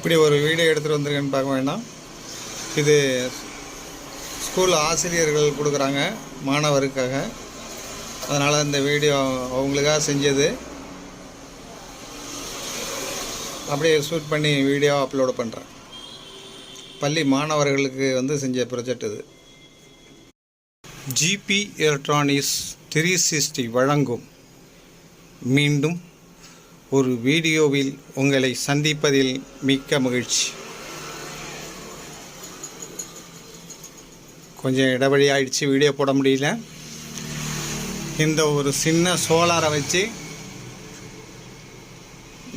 இப்படி ஒரு வீடியோ எடுத்துகிட்டு வந்திருக்கேன்னு பார்க்க வேண்டாம். இது ஸ்கூல் ஆசிரியர்கள் கொடுக்குறாங்க மாணவருக்காக. அதனால் இந்த வீடியோ அவங்களுக்காக செஞ்சது. அப்படியே ஷூட் பண்ணி வீடியோ அப்லோடு பண்ணுறேன் பள்ளி மாணவர்களுக்கு வந்து செஞ்ச ப்ரொஜெக்ட் இது. ஜிபி எலக்ட்ரானிக்ஸ் த்ரீ சிக்ஸ்டி வழங்கும். மீண்டும் ஒரு வீடியோவில் உங்களை சந்திப்பதில் மிக்க மகிழ்ச்சி. கொஞ்சம் இடைவெளி ஆயிடுச்சு வீடியோ போட முடியல. இந்த ஒரு சின்ன சோலாரை வச்சு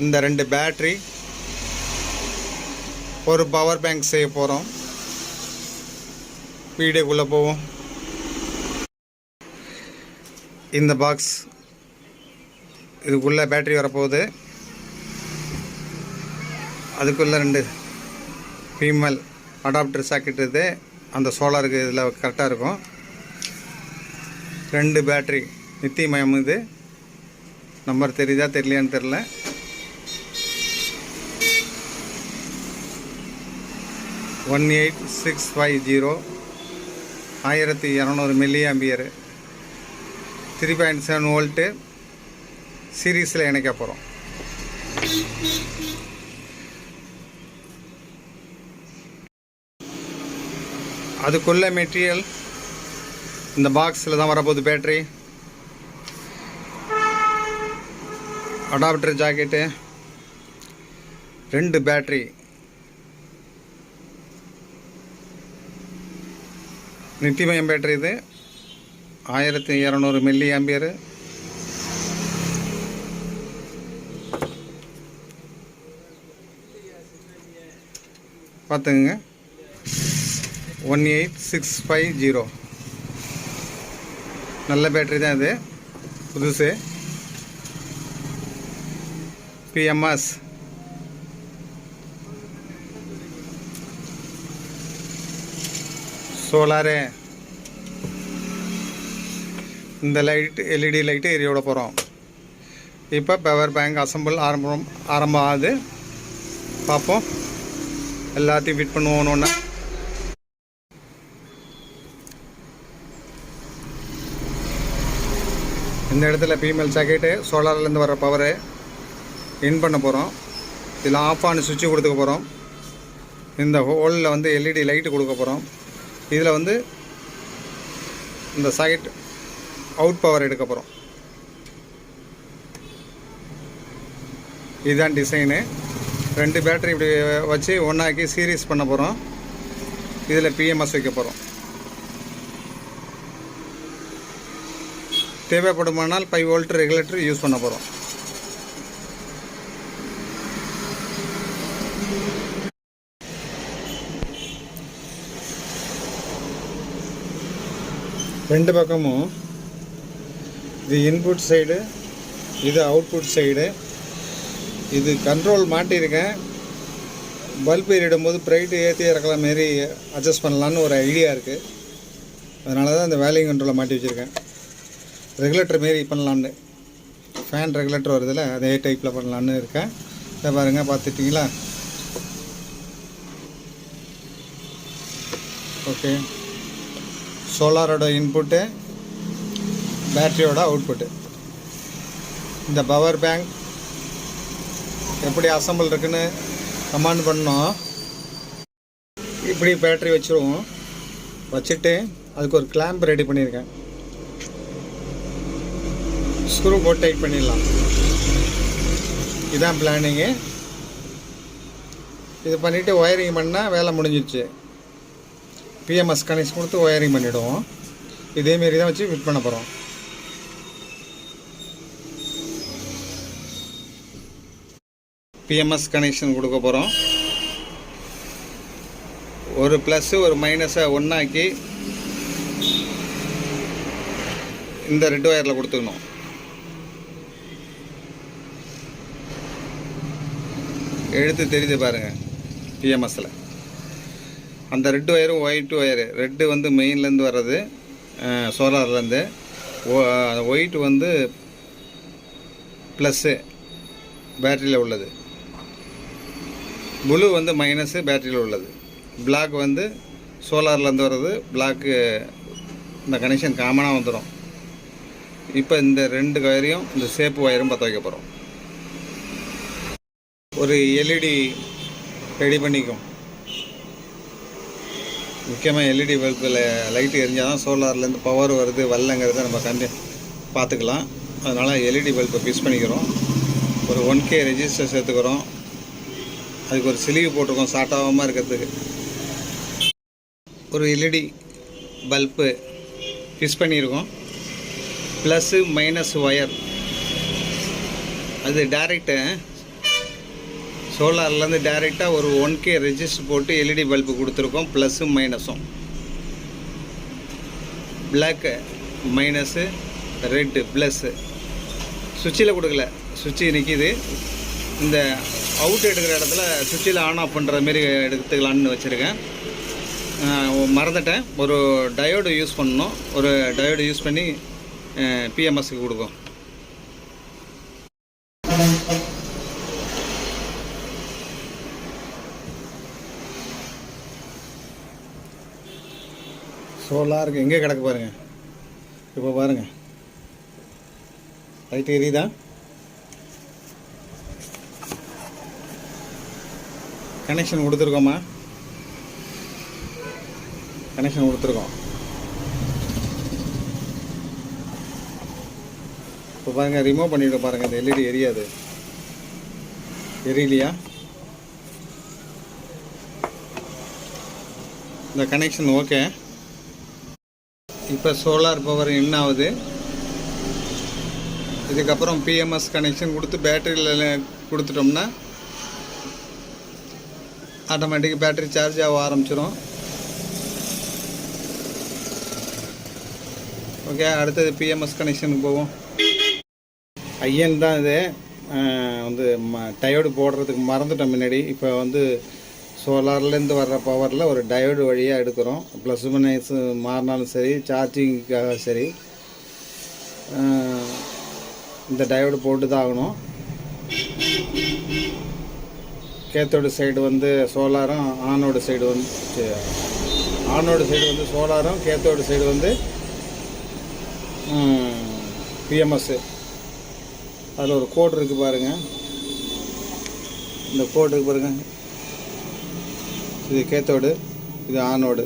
இந்த ரெண்டு பேட்ரி ஒரு பவர் பேங்க் செய்ய போகிறோம் வீடியோக்குள்ளே போவோம். இந்த பாக்ஸ் இதுக்குள்ளே பேட்டரி வரப்போகுது. அதுக்குள்ளே ரெண்டு ஃபீமல் அடாப்டர் சாக்கெட் இது. அந்த சோலாருக்கு இதில் கரெக்டாக இருக்கும். ரெண்டு பேட்ரி நித்தியமயம் இது. நம்பர் தெரியுதா தெரியலையான்னு தெரில one eight six five zero ஆயிரத்தி இரநூறு milli ampere three point seven volt சீரீஸில் இணைக்க போகிறோம் அதுக்குள்ள மெட்டீரியல் இந்த பாக்ஸில் தான் வரப்போகுது பேட்ரி அடாப்டர் ஜாக்கெட்டு. ரெண்டு பேட்ரி நித்திமயம் பேட்டரி இது. ஆயிரத்தி இரநூறு மில்லி ஆம்பியரு. பார்த்துங்க one eight six five zero நல்ல பேட்டரி தான் இது. புதுசு. BMS solar. இந்த லைட் எல்இடி லைட்டு எரிய விட போகிறோம் இப்போ பவர் பேங்க் அசம்பிள் ஆரம்பம் ஆரம்பம் ஆகுது. பார்ப்போம். எல்லாத்தையும் ஃபிட் பண்ணுவோம் ஒன்று இந்த இடத்துல ஃபீமேல் சாக்கெட்டு சோலார்லேருந்து வர பவரு இன் பண்ண போகிறோம் இதில் ஆஃப் ஆன் சுவிட்சு கொடுத்துக்க போகிறோம் இந்த ஹோலில் வந்து எல்இடி லைட்டு கொடுக்க போகிறோம் இதில் வந்து இந்த சாக்கெட் அவுட் பவர் எடுக்க போகிறோம் இதுதான் டிசைனு ரெண்டு பேட்டரி இப்படி வச்சு ஒன்றாக்கி சீரீஸ் பண்ண போகிறோம் இதில் பிஎம்எஸ் வைக்க போகிறோம் தேவைப்படுமானால் ஃபைவ் வோல்ட் ரெகுலேட்டர் யூஸ் பண்ண போகிறோம் ரெண்டு பக்கமும் இது இன்புட் சைடு இது அவுட்புட் சைடு இது கண்ட்ரோல் மாட்டியிருக்கேன். பல்ப் ஏறிடும்போது ப்ரைட்டு ஏற்றி இறக்கலாம் மாரி அட்ஜஸ்ட் பண்ணலான்னு ஒரு ஐடியா இருக்குது அதனால தான் இந்த வேல்யூ கண்ட்ரோலை மாட்டி வச்சுருக்கேன். ரெகுலேட்டர் மாரி பண்ணலான்னு ஃபேன் ரெகுலேட்டர் வருதில்ல அதே டைப்பில் பண்ணலான்னு இருக்கேன். இதை பாருங்கள் பார்த்துட்டிங்களா? ஓகே சோலாரோட இன்புட்டு பேட்ரியோட அவுட்புட்டு இந்த பவர் பேங்க் எப்படி அசம்பிள் இருக்குன்னு கமாண்ட் பண்ணோம். இப்படி பேட்டரி வச்சுருவோம். வச்சுட்டு அதுக்கு ஒரு கிளாம்ப் ரெடி பண்ணியிருக்கேன். ஸ்க்ரூ போட் டைட் பண்ணிடலாம். இதான் பிளானிங்கு இது பண்ணிவிட்டு ஒயரிங் பண்ணால் வேலை முடிஞ்சிச்சு பிஎம்எஸ் கனெக்ஷன் கொடுத்து ஒயரிங் பண்ணிவிடுவோம் இதேமாரி தான் வச்சு ஃபிட் பண்ண போகிறோம் பிஎம்எஸ் கனெக்ஷன் கொடுக்க போகிறோம் ஒரு ப்ளஸ்ஸு ஒரு மைனஸை ஒன்றாக்கி இந்த ரெட் ஒயரில் கொடுத்துக்கணும் எழுத்து தெரியுது பாருங்கள் பிஎம்எஸில் அந்த ரெட் ஒயரும் ஒயிட் ஒயரு ரெட்டு வந்து மெயின்லேருந்து வர்றது சோலார்லேருந்து ஒயிட் வந்து ப்ளஸ்ஸு பேட்டரியில் உள்ளது. ப்ளூ வந்து மைனஸு பேட்டரியில் உள்ளது. பிளாக் வந்து சோலார்லேருந்து வர்றது. பிளாக்கு இந்த கனெக்ஷன் காமனாக வந்துடும் இப்போ இந்த ரெண்டு வயரையும் இந்த சேப்பு ஒயரும் பற்ற வைக்க போகிறோம் ஒரு எல்இடி ரெடி பண்ணிக்கும். முக்கியமாக எல்இடி பல்பில் லைட் எரிஞ்சால் தான் சோலார்லேருந்து பவர் வருது வரலங்கிறத நம்ம கண்டு பார்த்துக்கலாம். அதனால் எல்இடி பல்பை ஃபிக்ஸ் பண்ணிக்கிறோம். ஒரு ஒன் கே ரெஜிஸ்டர் சேர்த்துக்கிறோம். அதுக்கு ஒரு சிலிவு போட்டிருக்கோம் ஷார்ட் ஆகாமல் இருக்கிறதுக்கு. ஒரு எல்இடி பல்பு ஃபிக்ஸ் பண்ணியிருக்கோம். ப்ளஸ்ஸு மைனஸ் ஒயர் அது டேரெக்டு சோலார்லேருந்து டேரெக்டாக ஒரு ஒன் கே ரெஜிஸ்டர் போட்டு எல்இடி பல்பு கொடுத்துருக்கோம் ப்ளஸ்ஸும் மைனஸும் பிளாக்கு மைனஸு ரெட்டு ப்ளஸ்ஸு சுவிட்சில் கொடுக்கல. சுவிட்சு நிற்கிது இந்த அவுட் எடுக்கிற இடத்துல சுவிட்சில் ஆன் ஆஃப் பண்ணுற மாரி எடுத்துக்கலான்னு வச்சுருக்கேன். மறந்துட்டேன். ஒரு டயோடு யூஸ் பண்ணணும். ஒரு டயோடு யூஸ் பண்ணி பிஎம்எஸ்க்கு கொடுக்கும். சோலாருக்கு எங்கே கிடக்கு பாருங்கள் இப்போ பாருங்க. லைட் எரியுதா? கனெக்ஷன் கொடுத்துருக்கோம்மா கனெக்ஷன் கொடுத்துருக்கோம். இப்போ பாருங்கள் ரிமூவ் பண்ணிவிட பாருங்கள் இந்த எல்இடி எரியாது. எரியலையா? இந்த கனெக்ஷன் ஓகே இப்போ சோலார் பவர் என்ன ஆகுது. இதுக்கப்புறம் பிஎம்எஸ் கனெக்ஷன் கொடுத்து பேட்டரியில் கொடுத்துட்டோம்னா ஆட்டோமேட்டிக் பேட்டரி சார்ஜ் ஆக ஆரம்பிச்சிடும் ஓகே அடுத்தது பிஎம்எஸ் கனெக்ஷனுக்கு போவோம். ஐயன் தான் இது. வந்து ம டயோடு போடுறதுக்கு மறந்துட்டோம் முன்னாடி. இப்போ வந்து சோலார்லேருந்து வர்ற பவரில் ஒரு டயோடு வழியாக எடுக்கிறோம். ப்ளஸ் மைனஸ் மாறினாலும் சரி சார்ஜிங்க்காக சரி. இந்த டயோடு போட்டு தான் ஆகணும். கேத்தோட சைடு வந்து சோலாரும் ஆனோட சைடு வந்து ஆனோடு ஆனோட சைடு வந்து சோலாரும் கேத்தோட சைடு வந்து பிஎம்எஸ்ஸு அதில் ஒரு கோடு இருக்குது பாருங்கள் இந்த கோடு இருக்கு பாருங்கள் இது கேத்தோடு இது ஆனோடு.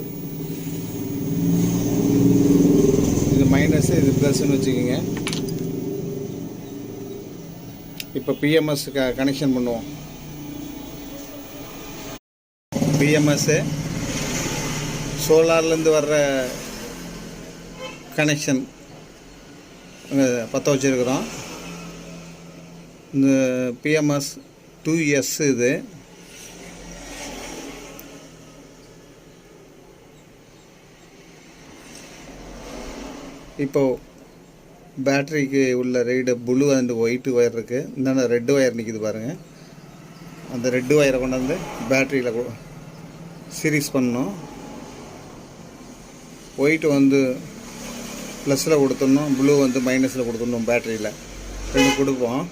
இது மைனஸ் இது ப்ளஸ்ன்னு வச்சுக்கோங்க. இப்போ பிஎம்எஸ் க கனெக்ஷன் பண்ணுவோம். பிஎம்எஸ்ஸு சோலார்லேருந்து வர்ற கனெக்ஷன் பற்ற வச்சுருக்குறோம். இந்த பிஎம்எஸ் டூ எஸ் இது. இப்போது பேட்டரிக்கு உள்ள red blue and white wire இருக்குது இந்தாண்ட ரெட் ஒயர் நிற்கிது பாருங்கள் அந்த ரெட் ஒயரை கொண்டு வந்து பேட்டரியில் சீரீஸ் பண்ணணும். ஒயிட் வந்து ப்ளஸில் கொடுத்துடணும் ப்ளூ வந்து மைனஸில் கொடுத்துடணும் பேட்டரியில் ரெண்டு கொடுப்போம்.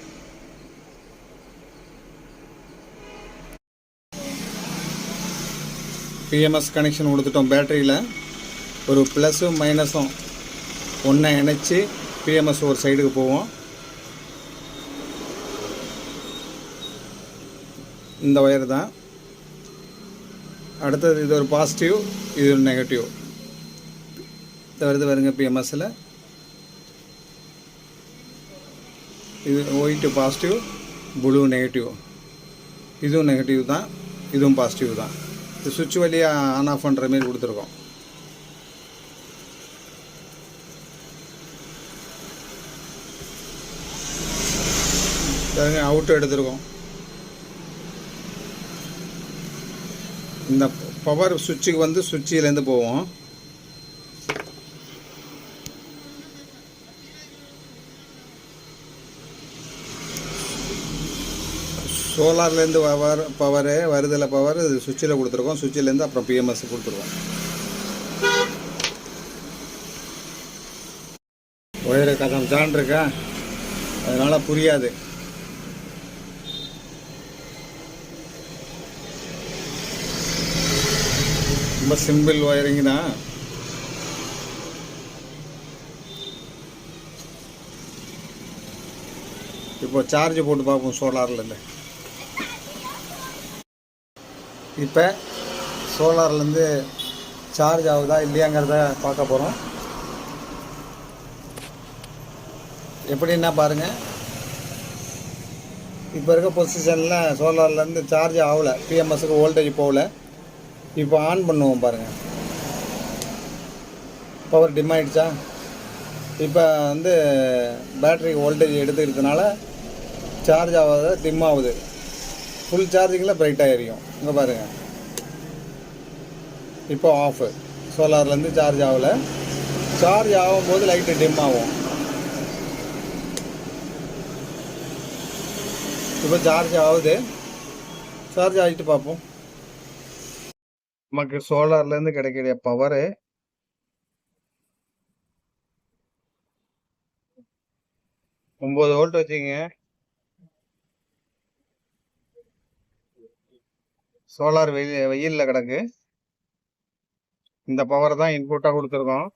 பிஎம்எஸ் கனெக்ஷன் கொடுத்துட்டோம் பேட்டரியில் ஒரு ப்ளஸும் மைனஸும் ஒன்றை இணைச்சி பிஎம்எஸ் ஒரு சைடுக்கு போவோம். இந்த ஒயர் தான். அடுத்தது இது ஒரு பாசிட்டிவ் இது ஒரு நெகட்டிவ் தவிர்த்து வருது வருங்க பிஎம்எஸ்ஸில் இது ஒயிட்டு பாசிட்டிவ் ப்ளூ நெகட்டிவ் இதுவும் நெகட்டிவ் தான் இதுவும் பாசிட்டிவ் தான். இது சுவிட்ச் வழியாக ஆன் ஆஃப் பண்ணுற மாரி கொடுத்துருக்கோம். பாருங்க அவுட் எடுத்திருக்கோம். இந்த பவர் சுவிட்சுக்கு வந்து சுவிட்சிலேருந்து போவோம். சோலார்லேருந்து பவர் பவரு வருதில் பவர் இது சுவிட்சில் கொடுத்துருக்கோம். சுவிட்சிலேருந்து அப்புறம் பிஎம்எஸ் கொடுத்துருவோம். ஒயரு கதம் ஜான் இருக்கா அதனால் புரியாது. ரொம்ப சிம்பிள் ஒயரிங் தான். இப்போ சார்ஜ் போட்டு பார்ப்போம் சோலார்லேருந்து இப்போ சோலார்லேருந்து சார்ஜ் ஆகுதா இல்லையாங்கிறத பார்க்க போகிறோம் எப்படின்னா பாருங்கள் இப்போ இருக்க பொசிஷனில் சோலார்லேருந்து சார்ஜ் ஆகலை. பிஎம்எஸ்க்கு வோல்டேஜ் போகல. இப்போ ஆன் பண்ணுவோம் பாருங்கள் பவர் டிம் ஆகிடுச்சா இப்போ வந்து பேட்டரி வோல்டேஜ் எடுத்துக்கிறதுனால சார்ஜ் ஆகாத டிம் ஆகுது. ஃபுல் சார்ஜிங்கில் பிரைட்டாக எரியும் இங்கே பாருங்கள் இப்போ ஆஃபு சோலார்லேருந்து சார்ஜ் ஆகலை. சார்ஜ் ஆகும்போது லைட்டு டிம் ஆகும். இப்போ சார்ஜ் ஆகுது. சார்ஜ் ஆகிட்டு பார்ப்போம். நமக்கு சோலார்லேருந்து கிடைக்கிற பவரு ஒம்பது வோல்ட் வச்சுங்க. சோலார் வெயில் வெயிலில் கிடக்கு. இந்த பவர் தான் இன்புட்டாக கொடுத்துருக்கோம்.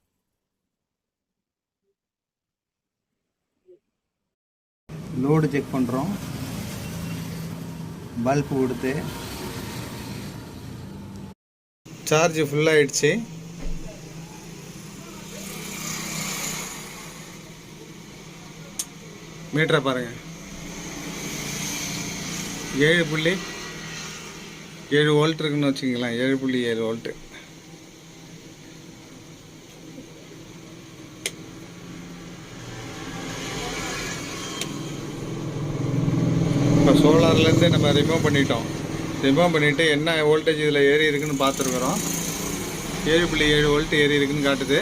லோடு செக் பண்ணுறோம் பல்ப் கொடுத்து சார்ஜ் ஃபுல்லாகிடுச்சு மீட்டரை பாருங்கள் ஏழு புள்ளி ஏழு வோல்ட் இருக்குன்னு வச்சுக்கலாம் ஏழு புள்ளி ஏழு வோல்ட்டு இப்போ சோலார்லேருந்து நம்ம ரிமூவ் பண்ணிட்டோம். ரிமூவ் பண்ணிவிட்டு என்ன வோல்டேஜ் இதில் ஏறி இருக்குன்னு பார்த்துருக்குறோம். ஏழு புள்ளி ஏழு வோல்ட் ஏறி இருக்குன்னு காட்டுது.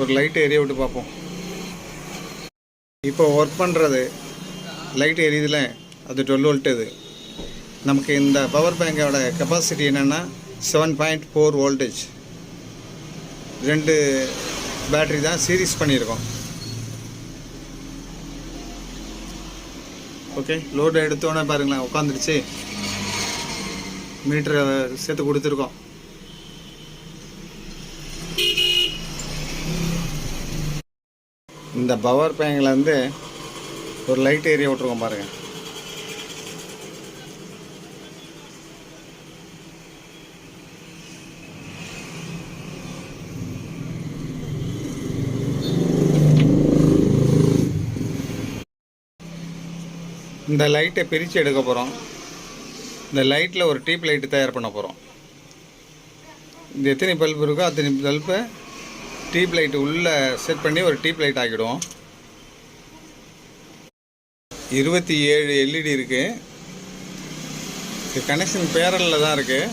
ஒரு லைட் எரிய விட்டு பார்ப்போம். இப்போ ஒர்க் பண்ணுறது லைட் எரியுதுல அது டுவெல் வோல்ட் இது. நமக்கு இந்த பவர் பேங்கோட கெப்பாசிட்டி என்னென்னா செவன் பாயிண்ட் ஃபோர் வோல்டேஜ் ரெண்டு பேட்ரி தான் சீரீஸ் பண்ணியிருக்கோம். ஓகே லோடு எடுத்தோன்னே பாருங்களேன் உட்காந்துருச்சு மீட்டரை சேர்த்து கொடுத்துருக்கோம். இந்த பவர் பேங்கில் வந்து ஒரு லைட் ஏரியா விட்ருக்கோம் பாருங்கள் இந்த லைட்டை பிரித்து எடுக்க போகிறோம் இந்த லைட்டில் ஒரு டீப் லைட்டு தயார் பண்ண போகிறோம் இந்த எத்தனை பல்ப் இருக்கோ அத்தனை பல்பை டீப் லைட்டு உள்ளே செட் பண்ணி ஒரு டீப் லைட் ஆக்கிடுவோம். இருபத்தி ஏழு எல்இடி இருக்குது இது கனெக்ஷன் பேரலில் தான் இருக்குது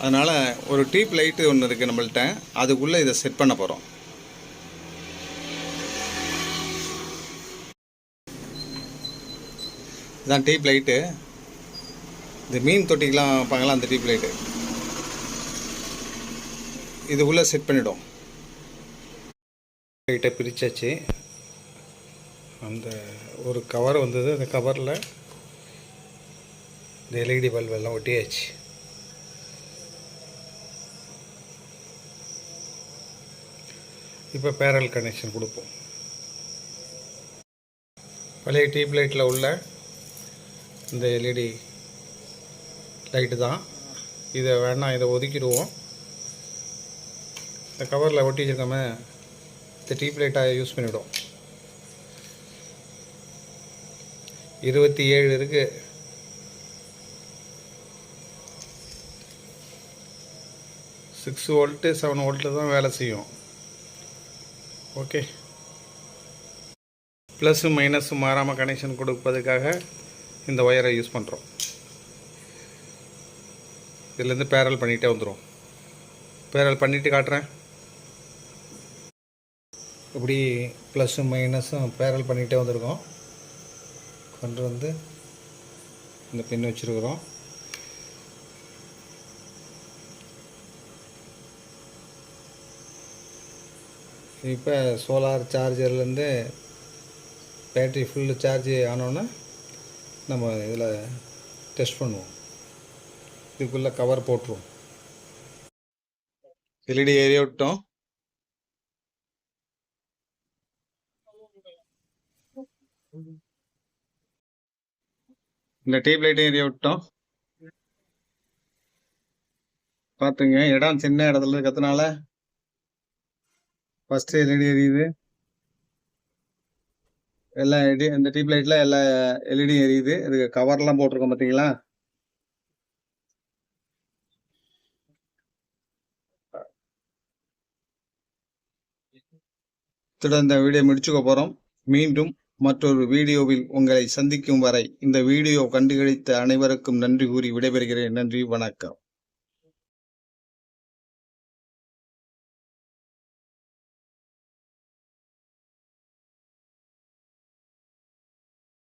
அதனால் ஒரு டீப் லைட்டு ஒன்று இருக்குது நம்மள்கிட்ட அதுக்குள்ளே இதை செட் பண்ண போகிறோம் இதுதான் டீப் லைட்டு. இந்த மீன் தொட்டிக்கெலாம் வைப்பாங்களா அந்த டீப் லைட்டு. இது உள்ளே செட் பண்ணிவிடும் லைட்டை பிரித்தாச்சு அந்த ஒரு கவர் வந்தது. அந்த கவரில் இந்த எல்இடி பல்ப் எல்லாம் ஒட்டியாச்சு. இப்போ பேரல் கனெக்ஷன் கொடுப்போம். பழைய டியூப் லைட்டில் உள்ள இந்த எல்இடி லைட்டு தான். இதை வேணாம் இதை ஒதுக்கிடுவோம். இந்த கவரில் ஒட்டி வச்சிருக்காம இந்த டியூப் லைட்டாக யூஸ் பண்ணிவிடும் இருபத்தி ஏழு இருக்குது சிக்ஸ் வோல்ட்டு செவன் வோல்ட்டு தான் வேலை செய்யும். ஓகே ப்ளஸ்ஸு மைனஸும் மாறாமல் கனெக்ஷன் கொடுப்பதுக்காக இந்த ஒயரை யூஸ் பண்ணுறோம் இதுலேருந்து பேரல் பண்ணிகிட்டே வந்துடும் பேரல் பண்ணிவிட்டு காட்டுறேன். இப்படி ப்ளஸ்ஸும் மைனஸும் பேரல் பண்ணிகிட்டே வந்திருக்கோம். கொண்டு வந்து இந்த பின் வச்சுருக்குறோம். இப்போ சோலார் சார்ஜர்லேருந்து பேட்ரி ஃபுல்லு சார்ஜ் ஆனோன்னே நம்ம இதில் டெஸ்ட் பண்ணுவோம். இதுக்குள்ளே கவர் போட்டுருவோம். எல்இடி ஏறிய விட்டோம். இந்த டியூப் லைட்டையும் எரிய விட்டோம். பார்த்துங்க இடம் சின்ன இடத்துல இருக்கிறதுனால ஃபஸ்ட்டு எல்இடி எரியுது. எல்லாம் இந்த டியூப் லைட்ல எல்லா எல்இடியும் எரியுது. இதுக்கு கவர்லாம் போட்டிருக்கோம் பார்த்தீங்களா இத்துடன் இந்த வீடியோ முடிச்சுக்க போகிறோம் மீண்டும் மற்றொரு வீடியோவில் உங்களை சந்திக்கும் வரை இந்த வீடியோ கண்டுகளித்த அனைவருக்கும் நன்றி கூறி விடைபெறுகிறேன். நன்றி வணக்கம்.